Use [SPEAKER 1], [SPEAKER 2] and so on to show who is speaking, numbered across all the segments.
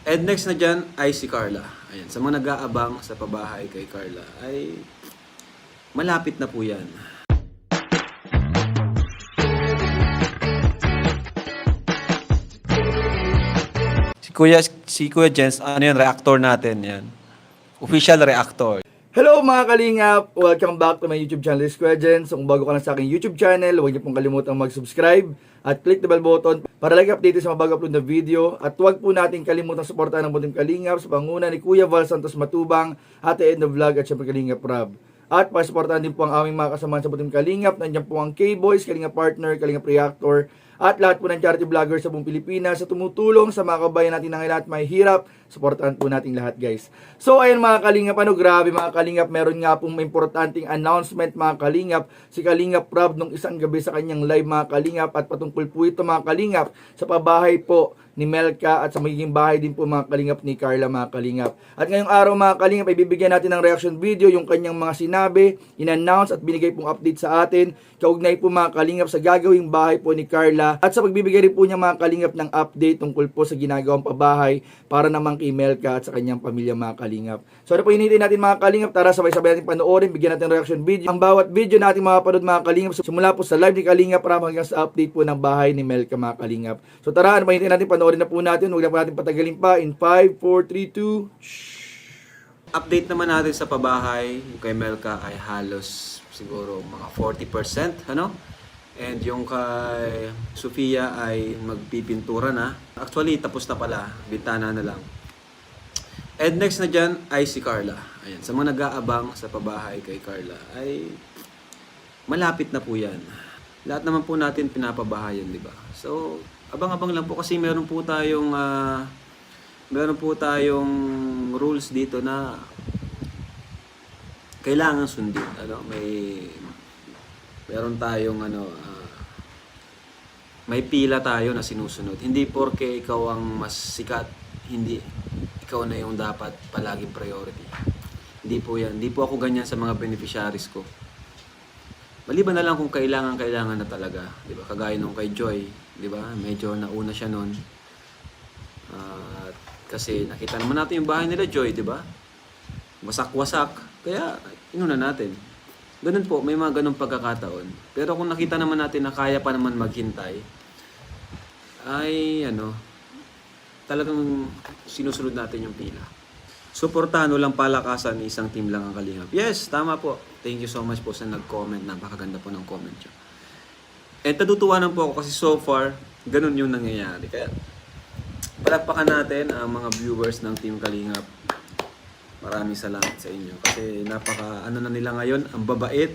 [SPEAKER 1] And next na dyan ay si Carla. Ayan, sa mga nag-aabang sa pabahay kay Carla ay malapit na po yan. Si Kuya, si Kuya Jens, ano yan, reactor natin yan. Official reactor.
[SPEAKER 2] Hello mga kalingap! Welcome back to my YouTube channel, Square Gens. Kung bago ka lang sa aking YouTube channel, huwag niyo pong kalimutang mag-subscribe at click the bell button para lagi updated sa mga bago upload na video. At huwag po natin kalimutang suportahan ang Butim Kalingap sa panguna ni Kuya Val Santos Matubang, Ate Edna Vlog at syempre Kalingap Rob. At pasuportahan din po ang aming mga kasamahan sa Butim Kalingap. Nandiyan po ang K-Boys, Kalingap Partner, Kalingap Reactor, at lahat po ng charity vloggers sa buong Pilipinas sa tumutulong sa mga kabayan natin ng lahat may hirap. Supportahan po natin lahat guys. So ayun mga kalingap, ano grabe mga kalingap, meron nga pong importanteng announcement mga kalingap. Si Kalingap Rob nung isang gabi sa kanyang live mga kalingap at patungkol po ito mga kalingap sa pabahay po ni Melka at sa magiging bahay din po mga kalingap ni Carla mga kalingap. At ngayong araw mga kalingap ay bibigyan natin ng reaction video yung kanyang mga sinabi, in-announce at binigay pong update sa atin. Kaugnay po mga kalingap sa gagawing bahay po ni Carla at sa pagbibigay rin po niya mga kalingap ng update tungkol po sa ginagawang pabahay para naman kay Melka at sa kanyang pamilya mga kalingap. So ano po hinihintay natin mga kalingap? Tara sabay-sabay natin panoorin, bigyan natin reaction video. Ang bawat video natin mapapanood mga kalingap simula po sa live ni Kalingap para hanggang sa update po ng bahay ni Melka mga kalingap. So tara, ano pa hinihintay natin panoorin na po natin. Huwag na po natin patagalin pa. In 5, 4, 3, 2,
[SPEAKER 1] Update naman natin sa pabahay, kay Melka ay halos siguro mga 40%, ano? And yung kay Sofia ay magpipintura na. Actually, tapos na pala. Bintana na lang. And next na dyan ay si Carla. Ayan, sa mga nag-aabang sa pabahay kay Carla ay malapit na po yan. Lahat naman po natin pinapabahayan, di ba? So, abang-abang lang po kasi meron po tayong ah, meron po tayong rules dito na kailangan sundin. Ano, may meron tayong ano ah, may pila tayo na sinusunod. Hindi porke ikaw ang mas sikat, hindi ikaw na yung dapat palaging priority. Hindi po yan. Hindi po ako ganyan sa mga beneficiaries ko. Maliban na lang kung kailangan kailangan na talaga, 'di ba? Kagaya nung kay Joy, 'di ba? Medyo nauna siya noon. At kasi nakita naman natin yung bahay nila Joy, 'di ba? Wasak-wasak. Kaya inuna natin. Ganun po, may mga ganung pagkakataon. Pero kung nakita naman natin na kaya pa naman maghintay, ay ano, talagang sinusunod natin yung pila. Suportahan lang palakasan ni isang team lang ang kalingap. Yes, tama po. Thank you so much po sa nag-comment. Napakaganda po ng comment nyo. And natutuwa po ako kasi so far, ganun yung nangyayari. Kaya, palakpakan natin ang mga viewers ng Team Kalingap. Maraming salamat sa inyo. Kasi napaka, ano na nila ngayon, ang babait.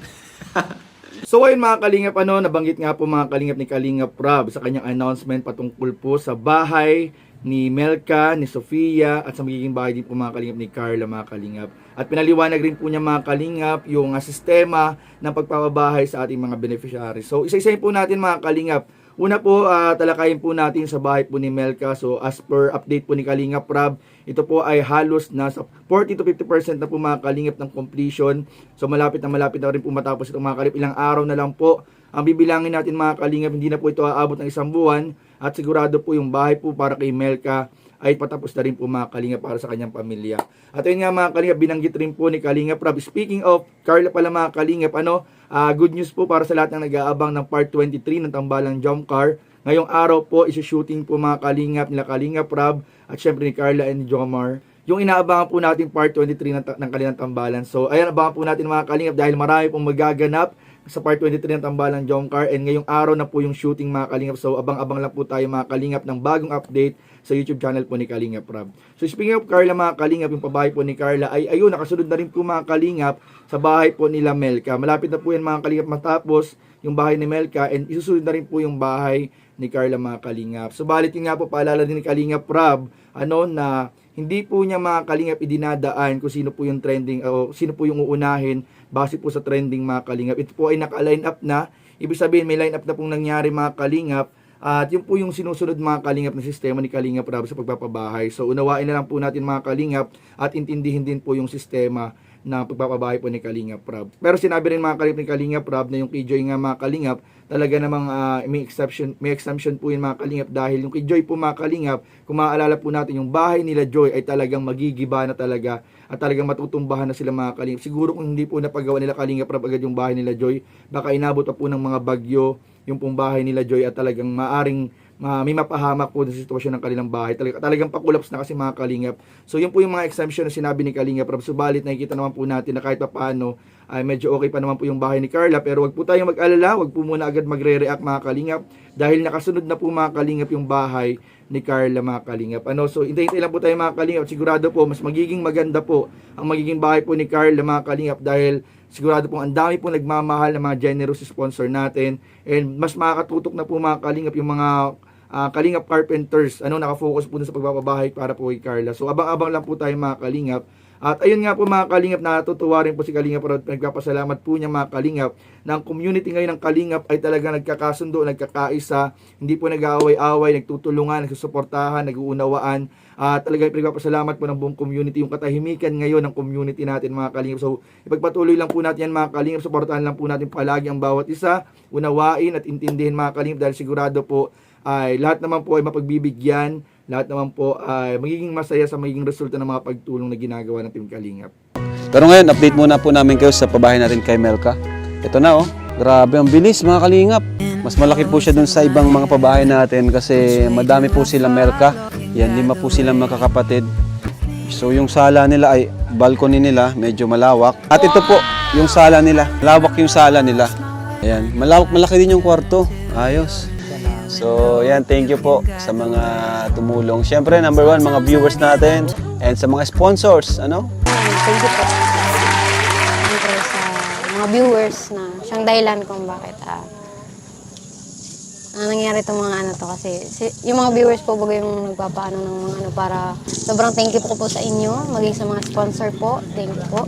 [SPEAKER 2] So ayun mga kalingap, ano, nabanggit nga po mga kalingap ni Kalingap Rob sa kanyang announcement patungkol po sa bahay ni Melka, ni Sofia, at sa magiging bahay din po mga kalingap ni Carla mga kalingap. At pinaliwanag rin po niya mga kalingap yung ah, sistema ng pagpapabahay sa ating mga beneficiaries. So isa-isahin po natin mga kalingap. Una po, ah, talakayin po natin sa bahay po ni Melka. So as per update po ni Kalingap Rob, ito po ay halos nasa 40 to 50% na po mga kalingap ng completion. So malapit na malapit na rin po matapos itong mga kalingap. Ilang araw na lang po ang bibilangin natin mga kalingap. Hindi na po ito aabot ng isang buwan. At sigurado po yung bahay po para kay Melka ay patapos na rin po mga kalingap para sa kanyang pamilya. At ayun nga mga kalingap, binanggit rin po ni Kalingap Rob. Speaking of, Carla pala mga kalingap, ano, ah, good news po para sa lahat ng nag-aabang ng part 23 ng Tambalang Jump Car. Ngayong araw po, isi-shooting po mga kalingap nila Kalingap Rob at syempre ni Carla and Jomar yung inaabangan po natin part 23 ng, ng kanilang tambalan. So, ayan, abangan po natin mga kalingap dahil marami pong magaganap sa part 23 ng tambalan Jomcar and ngayong araw na po yung shooting mga kalingap. So, abang-abang lang po tayo mga kalingap ng bagong update sa YouTube channel po ni Kalingap Rob. So, speaking of Carla mga kalingap, yung pabahay po ni Carla ay ayun, nakasunod na rin po mga kalingap sa bahay po nila Melka. Malapit na po yan mga kalingap matapos yung bahay ni Melka and isusunod na rin po yung bahay ni Carla mga kalingap. So, balit yun nga po, paalala din ni Kalingap Rob, ano, na hindi po niya mga kalingap idinadaan kung sino po yung trending o sino po yung uunahin base po sa trending mga kalingap. Ito po ay naka-line up na. Ibig sabihin may line up na pong nangyari mga kalingap at yun po yung sinusunod mga kalingap na sistema ni Kalingap Rob sa pagpapabahay. So unawain na lang po natin mga kalingap at intindihin din po yung sistema na pagpapabahay po ni Kalingap Prab. Pero sinabi rin mga kalingap ni Kalingap Prab na yung kay Joy nga mga Kalingap, talaga namang ah, may exception may exemption po yung mga Kalingap dahil yung kay Joy po mga Kalingap, kung maaalala po natin yung bahay nila Joy ay talagang magigiba na talaga at talagang matutumbahan na sila mga Kalingap. Siguro kung hindi po napagawa nila Kalingap Prab agad yung bahay nila Joy, baka inabot pa po ng mga bagyo yung pong bahay nila Joy at talagang maaring ma may mapahamak po sa sitwasyon ng kanilang bahay. Talaga, talagang pakulaps na kasi mga kalingap. So yun po yung mga exemption na sinabi ni Kalingap Rob. Subalit nakikita naman po natin na kahit pa paano ay medyo okay pa naman po yung bahay ni Carla. Pero wag po tayong mag-alala, wag po muna agad magre-react mga kalingap dahil nakasunod na po mga kalingap yung bahay ni Carla mga kalingap. Ano, so hintay-hintay lang po tayo mga kalingap. Sigurado po mas magiging maganda po ang magiging bahay po ni Carla mga kalingap dahil sigurado po ang dami po nagmamahal ng mga generous sponsor natin and mas makakatutok na po mga kalingap yung mga ah, Kalingap Carpenters, ano, nakafocus po dun sa pagpapabahay para po kay Carla. So, abang-abang lang po tayo mga Kalingap. At ayun nga po mga Kalingap, natutuwa rin po si Kalingap Rod. Nagpapasalamat po niya mga Kalingap na ang community ngayon ng Kalingap ay talaga nagkakasundo, nagkakaisa, hindi po nag-aaway-away, nagtutulungan, nagsusuportahan, naguunawaan. At talaga pinagpapasalamat po ng buong community, yung katahimikan ngayon ng community natin mga Kalingap. So, ipagpatuloy lang po natin yan mga Kalingap, suportahan lang po natin palagi ang bawat isa, unawain at intindihin mga Kalingap dahil sigurado po ay lahat naman po ay mapagbibigyan, lahat naman po ay magiging masaya sa magiging resulta ng mga pagtulong na ginagawa ng Team Kalingap.
[SPEAKER 1] Pero ngayon, update muna po namin kayo sa pabahay natin kay Melka. Ito na oh, grabe ang bilis mga kalingap. Mas malaki po siya dun sa ibang mga pabahay natin kasi madami po sila Melka. Yan, lima po silang magkakapatid. So yung sala nila ay balcony nila, medyo malawak. At ito po, yung sala nila. Lawak yung sala nila. Ayan, malawak, malaki din yung kwarto. Ayos. So, yan, thank you po sa mga tumulong. Siyempre, number one, mga viewers natin and sa mga sponsors, ano?
[SPEAKER 3] Thank you po. Siyempre sa mga viewers na siyang dahilan kung bakit ah na nangyari itong mga ano to kasi si, yung mga viewers po bago yung nagpapaano ng mga ano para sobrang thank you po po sa inyo maging sa mga sponsor po thank you po.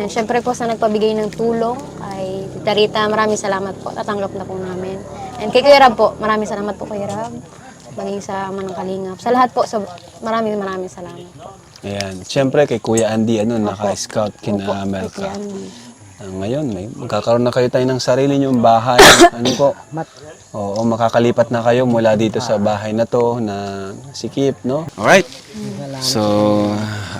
[SPEAKER 3] And syempre po sa nagpabigay ng tulong ay Tita Rita maraming salamat po. Tatanggap na po namin. And kay Kuya Rab po maraming salamat po Kuya Rab. Maging sa Manang Kalingap. Sa lahat po so, maraming maraming salamat po.
[SPEAKER 1] Ayan. Siyempre, kay Kuya Andy, ano, naka-scout
[SPEAKER 3] Opo,
[SPEAKER 1] kina
[SPEAKER 3] kay
[SPEAKER 1] Melka.
[SPEAKER 3] Kuya Andy.
[SPEAKER 1] Ah, ngayon, may, magkakaroon na kayo tayo ng sarili niyong bahay. ano po? Oo, makakalipat na kayo mula dito sa bahay na to na sikip, no? Alright. So,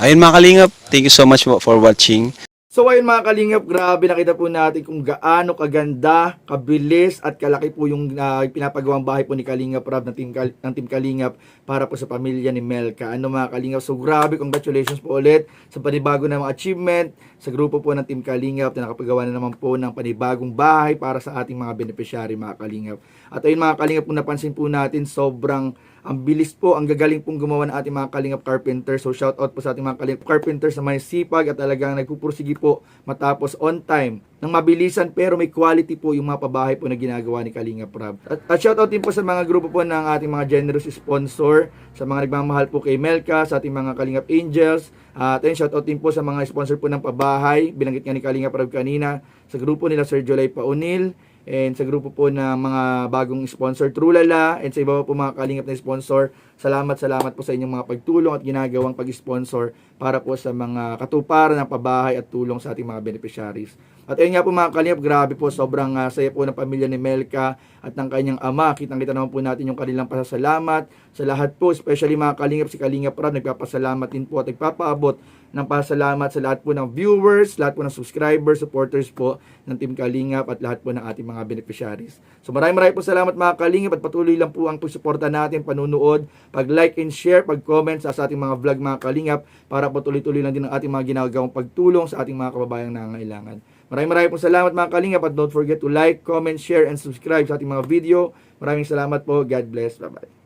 [SPEAKER 1] ayun mga kalingap, thank you so much for watching.
[SPEAKER 2] So ayun mga kalingap, grabe nakita po natin kung gaano kaganda, kabilis at kalaki po yung ah, pinapagawang bahay po ni Kalingap Rob ng Team, Kal- ng team Kalingap para po sa pamilya ni Melka. Ano mga kalingap, so grabe, congratulations po ulit sa panibago ng achievement sa grupo po ng Team Kalingap na nakapagawa na naman po ng panibagong bahay para sa ating mga beneficiary mga kalingap. At ayun mga kalingap, kung napansin po natin, sobrang ang bilis po, ang gagaling pong gumawa ng ating mga kalingap carpenter. So shout out po sa ating mga kalingap carpenters na may sipag at talagang nagpupursige po matapos on time ng mabilisan pero may quality po yung mga pabahay po na ginagawa ni Kalingap Rob. At, at shout out din po sa mga grupo po ng ating mga generous sponsor, sa mga nagmamahal po kay Melka, sa ating mga Kalingap Angels, at ayun, shout out din po sa mga sponsor po ng pabahay, binanggit nga ni Kalingap Rob kanina, sa grupo nila Sir Jolay Paunil, and sa grupo po ng mga bagong sponsor Trulala. And sa iba po mga kalingap na sponsor salamat salamat po sa inyong mga pagtulong at ginagawang pag-sponsor para po sa mga katuparan ng pabahay at tulong sa ating mga beneficiaries at ayun nga po mga kalingap grabe po sobrang ah, saya po ng pamilya ni Melka at ng kanyang ama kitang kita naman po natin yung kanilang pasasalamat sa lahat po especially mga kalingap si Kalingap Rab nagpapasalamat din po at nagpapaabot ng pasalamat sa lahat po ng viewers, lahat po ng subscribers, supporters po ng Team Kalingap at lahat po ng ating mga beneficiaries. So maraming maraming po salamat mga Kalingap at patuloy lang po ang pagsuporta natin, panunood, pag-like and share, pag-comment sa, sa ating mga vlog mga Kalingap para po tuloy-tuloy lang din ang ating mga ginagawang pagtulong sa ating mga kababayang nangangailangan. Maraming maraming po salamat mga Kalingap at don't forget to like, comment, share, and subscribe sa ating mga video. Maraming salamat po. God bless. Bye-bye.